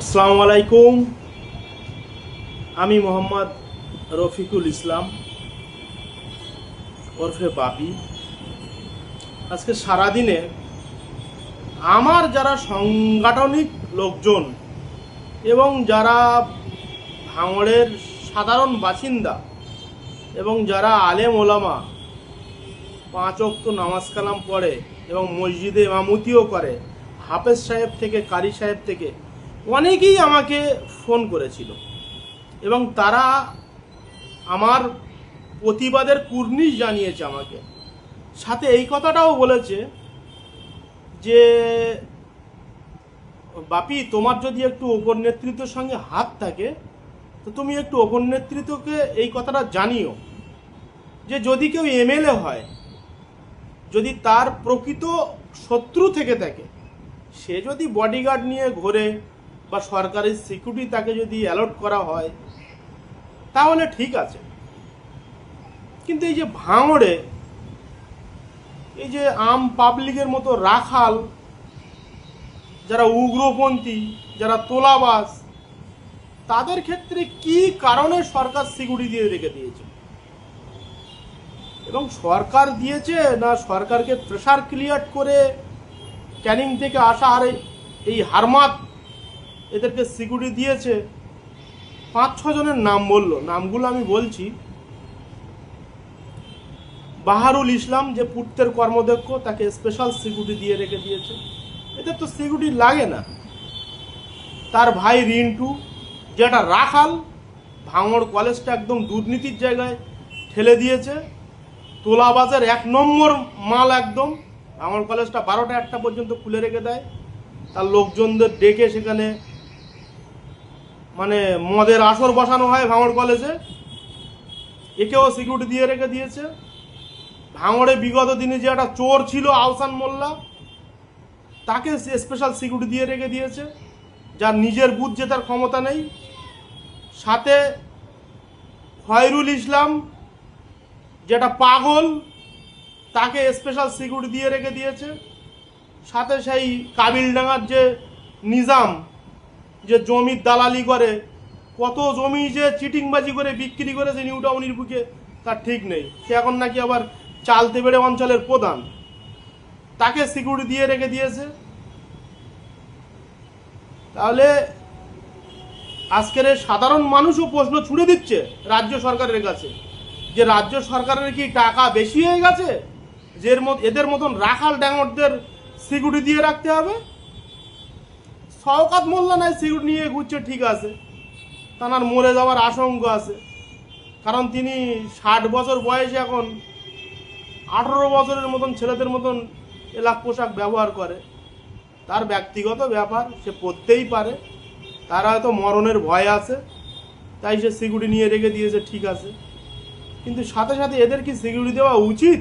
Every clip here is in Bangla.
আসসালামু আলাইকুম আমি মোহাম্মদ রফিকুল ইসলাম, ওরফে বাপি। আজকে সারাদিনে আমার যারা সাংগঠনিক লোকজন এবং যারা ভাঙড়ের সাধারণ বাসিন্দা এবং যারা আলেম ওলামা, পাঁচ অক্ত নামাজ কালাম পড়ে এবং মসজিদে ইমামতিও করে, হাফেজ সাহেব থেকে, কারি সাহেব থেকে অনেকেই আমাকে ফোন করেছিল এবং তারা আমার প্রতিবাদের কুর্নিশ জানিয়েছে আমাকে। সাথে এই কথাটাও বলেছে যে, বাপি, তোমার যদি একটু ওপর নেতৃত্বের সঙ্গে হাত থাকে, তো তুমি একটু ওপর নেতৃত্বকে এই কথাটা জানিও। যে যদি কেউ এমএলএ হয়, যদি তার প্রকৃত শত্রু থেকে থাকে, সে যদি বডিগার্ড নিয়ে ঘোরে বা সরকারি সিকিউরিটি তাকে যদি অ্যালট করা হয়, তাহলে ঠিক আছে। কিন্তু এই যে ভাঙড়ে, এই যে আম পাবলিকের মতো রাখাল, যারা উগ্রপন্থী, যারা তোলাবাস তাদের ক্ষেত্রে কি কারণে সরকার সিকিউরিটি দিয়ে রেখে দিয়েছে? এবং সরকার দিয়েছে না সরকারকে প্রেশার ক্লিয়ার করে ক্যানিং থেকে আসা আর এই- হারমাত এদেরকে সিকিউরিটি দিয়েছে। পাঁচ, ছ জনের নাম বলল। নামগুলো আমি বলছি। বাহারুল ইসলাম, যে পুত্রের কর্মদক্ষ, তাকে স্পেশাল সিকিউরিটি দিয়ে রেখে দিয়েছে। এদের তো সিকিউরিটি লাগে না। তার ভাই রিন্টু, যেটা রাখাল, ভাঙড় কলেজটা একদম দুর্নীতির জায়গায় ঠেলে দিয়েছে। তোলাবাজের এক নম্বর মাল একদম। ভাঙড় কলেজটা বারোটা একটা পর্যন্ত খুলে রেখে দেয়। তার লোকজনদের ডেকে সেখানে মানে মদের আসর বসানো হয় ভাঙড় কলেজে। একেও সিকিউরিটি দিয়ে রেখে দিয়েছে। ভাঙড়ে বিগত দিনে যে একটা চোর ছিল আহসান মোল্লা, তাকে স্পেশাল সিকিউরিটি দিয়ে রেখে দিয়েছে। যার নিজের বুথ জেতার ক্ষমতা নেই। সাথে খয়রুল ইসলাম যেটা পাগল, তাকে স্পেশাল সিকিউরিটি দিয়ে রেখে দিয়েছে। সাথে সেই কাবিলডাঙ্গার যে নিজাম যে জমির দালালি করে, কত জমি যে চিটিংবাজি করে, বিক্রি করেছে নিউ টাউনের বুকে, তার ঠিক নেই। সে এখন নাকি আবার চালতে বেড়ে অঞ্চলের প্রধান। তাকে সিকিউরিটি দিয়ে রেখে দিয়েছে। তাহলে আজকের সাধারণ মানুষও প্রশ্ন ছুড়ে দিচ্ছে রাজ্য সরকারের কাছে, যে রাজ্য সরকারের কি টাকা বেশি হয়ে গেছে? যে এদের মতন রাখাল ড্যাঙরদের সিকিউরিটি দিয়ে রাখতে হবে? শওকাত মোল্লা নাই সিকিউরিটি নিয়ে ঘুরছে, ঠিক আছে। তার মরে যাওয়ার আশঙ্কা আছে। কারণ তিনি ষাট বছর বয়সে এখন, আঠারো বছরের মতন ছেলেদের মতন এলাক পোশাক ব্যবহার করে। তার ব্যক্তিগত ব্যাপার, সে পড়তেই পারে। তার হয়তো মরণের ভয় আছে, তাই সে সিকিউরিটি নিয়ে রেখে দিয়েছে, ঠিক আছে। কিন্তু সাথে সাথে এদের কি সিকিউরিটি দেওয়া উচিত?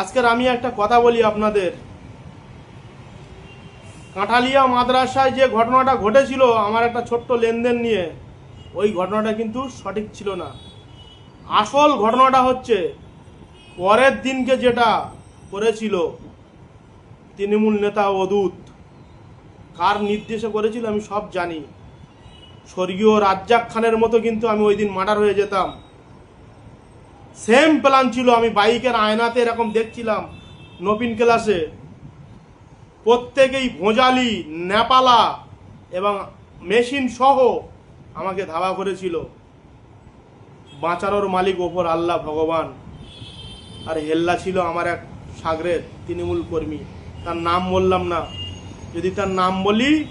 আজকের আমি একটা কথা বলি আপনাদের। কাঁঠালিয়া মাদ্রাসায় যে ঘটনাটা ঘটেছিল, আমার একটা ছোট্ট লেনদেন নিয়ে, ওই ঘটনাটা কিন্তু সঠিক ছিল না। আসল ঘটনাটা হচ্ছে, পরের দিনকে যেটা করেছিল তৃণমূল নেতা অদূত, কার নির্দেশে করেছিল আমি সব জানি। স্বর্গীয় রাজ্জাক খানের মতো কিন্তু আমি ওই দিন মার্ডার হয়ে যেতাম। সেম প্ল্যান ছিল, আমি বাইকের আয়নাতে এরকম দেখছিলাম, নবীন ক্লাসে। প্রত্যেকেই ভোজালি, নেপালা এবং মেশিন সহ আমাকে ধাওয়া করেছিল। বাঁচানোর মালিক ওপর আল্লাহ ভগবান। আর হেল্লা ছিল আমার এক সাগরের তৃণমূল কর্মী। তার নাম বললাম না। যদি তার নাম বলি,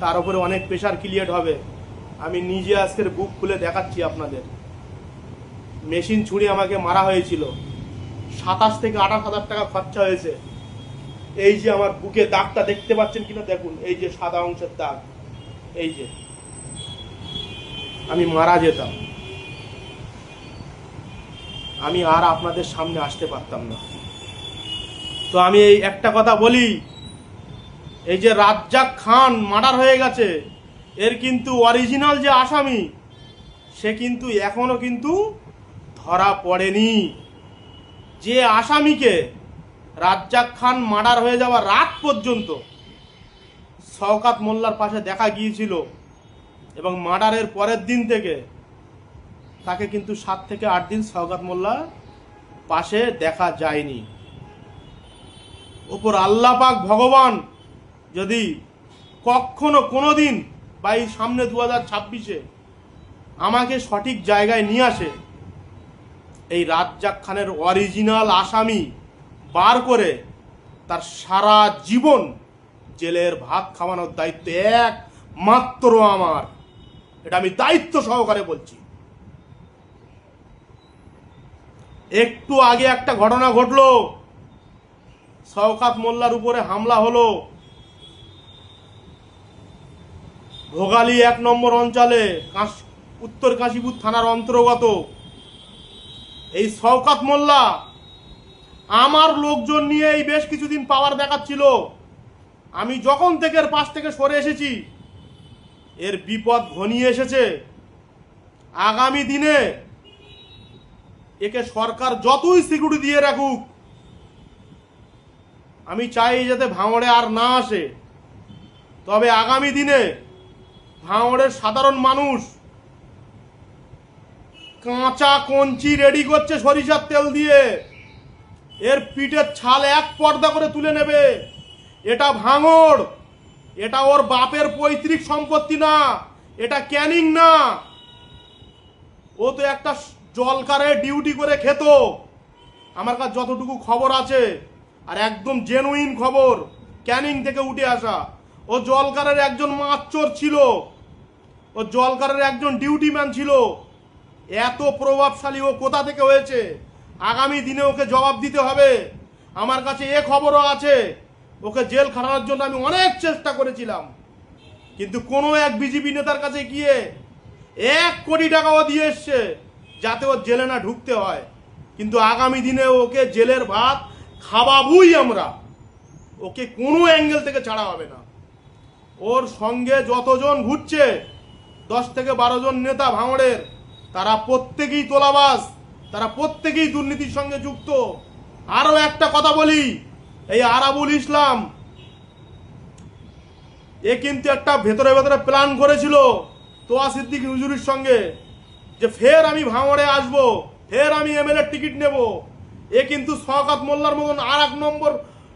তার উপরে অনেক প্রেশার ক্রিয়েট হবে। আমি নিজে আজকের বুক খুলে দেখাচ্ছি আপনাদের। মেশিন ছুঁড়ে আমাকে মারা হয়েছিল। সাতাশ থেকে আঠাশ হাজার টাকা খরচা হয়েছে। এই যে আমার বুকে দাগটা দেখতে পাচ্ছেন কিনা দেখুন, এই যে সাদা অংশের দাগ, এই যে। আমি মারা যেতাম। আমি আর আপনাদের সামনে আসতে পারতাম না। তো আমি এই একটা কথা বলি, এই যে রাজ্জাক খান মার্ডার হয়ে গেছে, এর কিন্তু অরিজিনাল যে আসামি, সে কিন্তু এখনও কিন্তু ধরা পড়েনি। যে আসামিকে রাজ্জাক খান মার্ডার হয়ে যাওয়া রাত পর্যন্ত শওকাত মোল্লার পাশে দেখা গিয়েছিল এবং মার্ডারের পরের দিন থেকে তাকে কিন্তু সাত থেকে আট দিন শওকাত মোল্লা পাশে দেখা যায়নি। ওপর আল্লাহ পাক ভগবান যদি কখনো কোনো দিন বা এই সামনে দু হাজার ছাব্বিশে আমাকে সঠিক জায়গায় নিয়ে আসে, এই রাজ্জাক খানের অরিজিনাল আসামি বার করে তার সারা জীবন জেলের ভাত খাওয়ানোর দায়িত্ব এক মাত্র আমার। এটা আমি দায়িত্ব সহকারে বলছি। একটু আগে একটা ঘটনা ঘটলো। শওকাত মোল্লার উপরে হামলা হলো। ভোগালী এক নম্বর অঞ্চলে কাশ- উত্তর কাশীপুর থানার অন্তর্গত। এই শওকাত মোল্লা আমার লোকজন নিয়ে এই বেশ কিছুদিন পাওয়ার দেখাচ্ছিল। আমি যখন থেকে এর পাশ থেকে সরে এসেছি, এর বিপদ ঘনিয়ে এসেছে। আগামী দিনে একে সরকার যতই সিকিউরিটি দিয়ে রাখুক, আমি চাই যাতে ভাঙড়ে আর না আসে। তবে আগামী দিনে ভাঙড়ের সাধারণ মানুষ কাঁচা কঞ্চি রেডি করছে সরিষার তেল দিয়ে। এর পিঠের ছাল এক পর্দা করে তুলে নেবে। এটা ভাঙড়। এটা ওর বাপের পৈতৃক সম্পত্তি না। এটা ক্যানিং না। ও তো একটা জলকারে ডিউটি করে খেত। আমার কাছে যতটুকু খবর আছে, আর একদম জেনুইন খবর, ক্যানিং থেকে উঠে আসা। ও জলকারের একজন মাচ্চর ছিল। ও জলকারের একজন ডিউটি ম্যান ছিল। এত প্রভাবশালী ও কোথা থেকে হয়েছে? আগামী দিনে ওকে জবাব দিতে হবে। আমার কাছে এ খবরও আছে, ওকে জেল খাটানোর জন্য আমি অনেক চেষ্টা করেছিলাম। কিন্তু কোনো এক বিজেপি নেতার কাছে গিয়ে এক কোটি টাকাও দিয়ে এসছে, যাতে ও জেলে না ঢুকতে হয়। কিন্তু আগামী দিনে ওকে জেলের ভাত খাওয়াবুই আমরা। ওকে কোনো অ্যাঙ্গেল থেকে ছাড়া হবে না। ওর সঙ্গে যতজন ঘুরছে, দশ থেকে বারো জন নেতা ভাঙড়ের, তারা প্রত্যেকেই তোলাবাস তারা প্রত্যেকেই দুর্নীতির সঙ্গে যুক্ত। আরও একটা কথা বলি, এই আরাবুল ইসলাম, এ কিন্তু একটা ভেতরে ভেতরে প্ল্যান করেছিল তোয়া সিদ্দিক হুজুরির সঙ্গে, যে ফের আমি ভাঙড়ে আসব, ফের আমি এমএলএ টিকিট নেব। এ কিন্তু শওকাত মোল্লার মতন আর এক নম্বর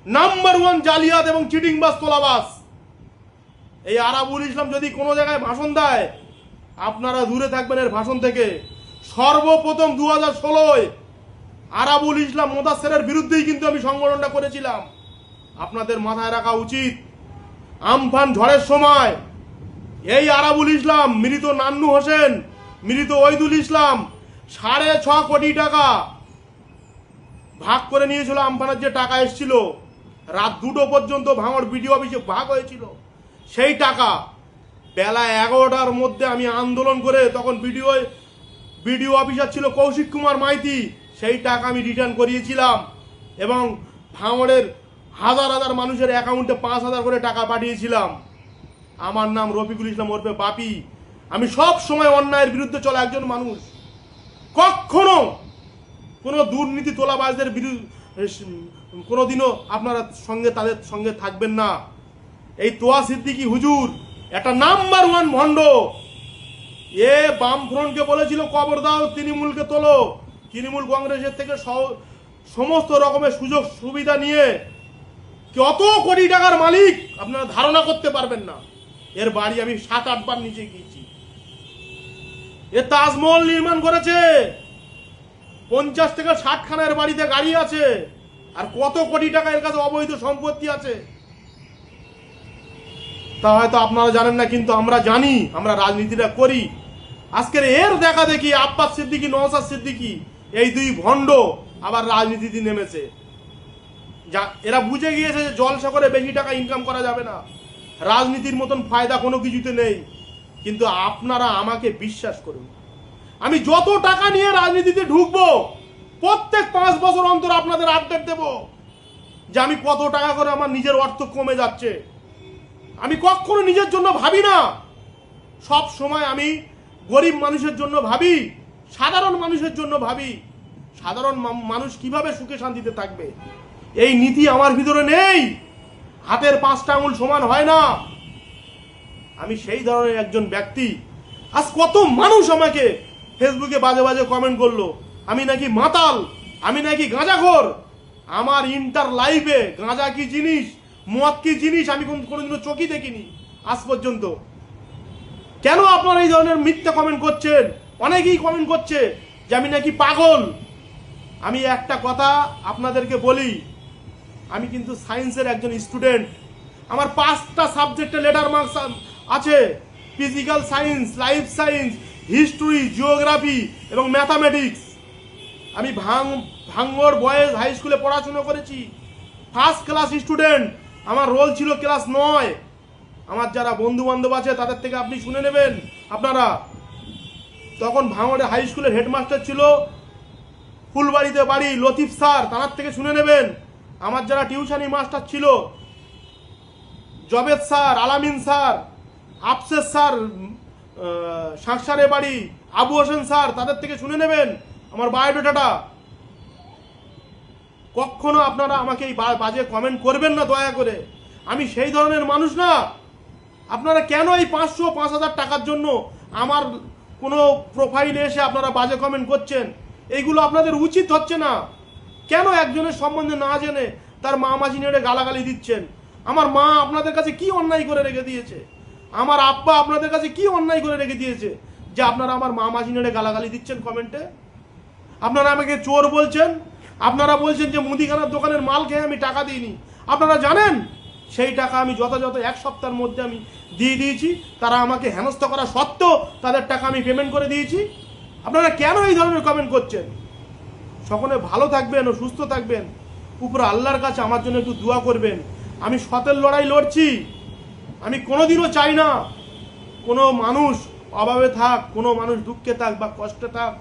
নাম্বার ওয়ান জালিয়াত এবং চিটিংবাস তোলাবাস এই আরাবুল ইসলাম যদি কোনো জায়গায় ভাষণ দেয়, আপনারা দূরে থাকবেন এর ভাষণ থেকে। সর্বপ্রথম দু হাজার ষোলোয় আরাবুল ইসলাম মোদাসেরের বিরুদ্ধেই কিন্তু আমি সংগঠনটা করেছিলাম। আপনাদের মাথায় রাখা উচিত, আমফান ঝড়ের সময় এই আরাবুল ইসলাম, মৃত নান্নু হোসেন, মৃত ওইদুল ইসলাম সাড়ে ছ কোটি টাকা ভাগ করে নিয়েছিল আমফানের যে টাকা এসেছিল। রাত দুটো পর্যন্ত ভাঙড় বিডিও অফিসে ভাগ হয়েছিল। সেই টাকা বেলা এগারোটার মধ্যে আমি আন্দোলন করে তখন বিডিও বিডিও অফিসার ছিল কৌশিক কুমার মাইতি। সেই টাকা আমি রিটার্ন করিয়েছিলাম এবং ভাঙড়ের হাজার হাজার মানুষের অ্যাকাউন্টে পাঁচ হাজার করে টাকা পাঠিয়েছিলাম। আমার নাম রফিকুল ইসলাম ওরফে বাপি। আমি সব সময় অন্যায়ের বিরুদ্ধে চলা একজন মানুষ। কখনো কোনো দুর্নীতি তোলাবাজদের বিরুদ্ধে কোনোদিনও আপনারা সঙ্গে তাদের সঙ্গে থাকবেন না। এই তোয়া সিদ্দিকি হুজুর, একটা নাম্বার ওয়ান ভণ্ড। এ বামফ্রন্টকে বলেছিল কবর দাও, তৃণমূলকে তোলো। তৃণমূল কংগ্রেসের থেকে সমস্ত রকমের সুযোগ সুবিধা নিয়ে কত কোটি টাকার মালিক আপনারা ধারণা করতে পারবেন না। এর বাড়ি আমি সাত আটবার নিচে গিয়েছি। এ তাজমহল নির্মাণ করেছে। পঞ্চাশ থেকে ষাট খানের বাড়িতে গাড়ি আছে। আর কত কোটি টাকা এর কাছে অবৈধ সম্পত্তি আছে। তা হয়তো আপনারা জানেন না, কিন্তু আমরা জানি, আমরা রাজনীতিটা করি। আজকের এর দেখা দেখি, আব্বাস সিদ্দিকি নওসাদ সিদ্দিকি, এই দুই ভণ্ড আবার রাজনীতিতে নেমেছে। যা, এরা বুঝে গিয়েছে যে জলসা করে বেশি টাকা ইনকাম করা যাবে না। রাজনীতির মতন ফায়দা কোনো কিছুতে নেই। কিন্তু আপনারা আমাকে বিশ্বাস করুন। আমি যত টাকা নিয়ে রাজনীতিতে ঢুকবো, প্রত্যেক পাঁচ বছর অন্তর আপনাদের আপডেট দেব যে আমি কত টাকা করে আমার নিজের অর্থ কমে যাচ্ছে। আমি কখনো নিজের জন্য ভাবি না। সব সময় আমি গরিব মানুষের জন্য ভাবি, সাধারণ মানুষের জন্য ভাবি। সাধারণ মানুষ কীভাবে সুখে শান্তিতে থাকবে? এই নীতি আমার ভিতরে নেই। হাতের পাঁচটা আঙুল সমান হয় না। আমি সেই ধরনের একজন ব্যক্তি। আজ কত মানুষ আমাকে ফেসবুকে বাজে বাজে কমেন্ট করল। আমি নাকি মাতাল, আমি নাকি গাঁজাখোর। আমার ইন্টার লাইফে গাঁজা কি জিনিস? মদ কি জিনিস? আমি কোন কোনোদিনও চোখই দেখিনি আজ পর্যন্ত। কেন আপনারা এই ধরনের মিথ্যা কমেন্ট করছেন? অনেকেই কমেন্ট করছে যে আমি নাকি পাগল। আমি একটা কথা আপনাদেরকে বলি, আমি কিন্তু সায়েন্সের একজন স্টুডেন্ট আমার পাঁচটা সাবজেক্টে লেটার মার্কস আছে। Physical science life science history geography এবং ম্যাথামেটিক্স আমি ভাং ভাঙ্গর বয়েজ হাই স্কুলে পড়াশুনো করেছি। ফার্স্ট ক্লাস স্টুডেন্ট আমার রোল ছিল ক্লাস নয়। আমার যারা বন্ধু বান্ধব আছে, তাদের থেকে আপনি শুনে নেবেন। আপনারা তখন ভাঙড়ে হাই স্কুলের হেডমাস্টার ছিল, ফুলবাড়িতে বাড়ি লতিফ স্যার, তার থেকে শুনে নেবেন। আমার যারা টিউশনি মাস্টার ছিল, জবেদ স্যার, আলামিন স্যার, আফসেস স্যার সাংসারে বাড়ি, আবু হোসেন স্যার, তাদের থেকে শুনে নেবেন। আমার বায়োডাটাটা কখনো আপনারা আমাকে এই বাজে কমেন্ট করবেন না, দয়া করে। আমি সেই ধরনের মানুষ না। আপনারা কেন এই পাঁচশো, পাঁচ হাজার টাকার জন্য আমার কোনো প্রোফাইলে এসে আপনারা বাজে কমেন্ট করছেন? এইগুলো আপনাদের উচিত হচ্ছে না। কেন একজনের সম্বন্ধে না জেনে তার মা মাঝি নেড়ে গালাগালি দিচ্ছেন? আমার মা আপনাদের কাছে কি অন্যায় করে রেখে দিয়েছে? আমার আব্বা আপনাদের কাছে কি অন্যায় করে রেখে দিয়েছে? যে আপনারা আমার মা মাঝি নেড়ে গালাগালি দিচ্ছেন কমেন্টে আপনারা আমাকে চোর বলছেন? আপনারা বলছেন যে মুদিখানার দোকানের মাল খেয়ে আমি টাকা দিইনি। আপনারা জানেন? সেই টাকা আমি যথাযথ এক সপ্তাহের মধ্যে আমি দিয়ে দিয়েছি। তারা আমাকে হেনস্থ করা সত্ত্বেও তাদের টাকা আমি পেমেন্ট করে দিয়েছি। আপনারা কেন এই ধরনের কমেন্ট করছেন? সকলে ভালো থাকবেন ও সুস্থ থাকবেন। উপর আল্লাহর কাছে আমার জন্য একটু দোয়া করবেন। আমি সতের লড়াই লড়ছি। আমি কোনোদিনও চাই না কোনো মানুষ অভাবে থাক, কোনো মানুষ দুঃখে থাক বা কষ্টে থাক।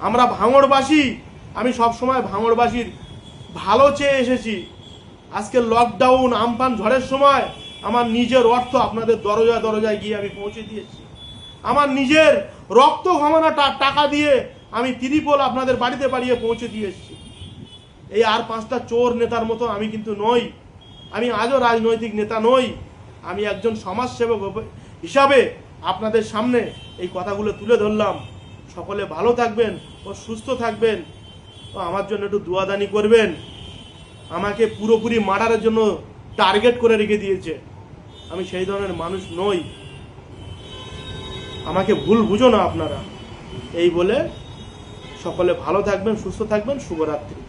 আমরা ভাঙড়বাসী আমি সব সময় ভাঙড়বাসীর ভালো চেয়ে এসেছি। আজকে লকডাউন আমফান ঝড়ের সময় আমার নিজের অর্থ আপনাদের দরজায় দরজায় গিয়ে আমি পৌঁছে দিয়েছি। আমার নিজের রক্ত ঘমানো টাকা দিয়ে আমি ত্রিপল আপনাদের বাড়িতে বাড়িয়ে পৌঁছে দিয়ে এসেছি। এই আর পাঁচটা চোর নেতার মতো আমি কিন্তু নই। আমি আজও রাজনৈতিক নেতা নই। আমি একজন সমাজসেবক হিসাবে আপনাদের সামনে এই কথাগুলো তুলে ধরলাম। সকলে ভালো থাকবেন ও সুস্থ থাকবেন। ও আমার জন্য একটু দুয়াদানি করবেন। আমাকে পুরোপুরি মারার জন্য টার্গেট করে রেখে দিয়েছে। আমি সেই ধরনের মানুষ নই। আমাকে ভুল বুঝো না আপনারা। এই বলে সকলে ভালো থাকবেন, সুস্থ থাকবেন, শুভরাত্রি।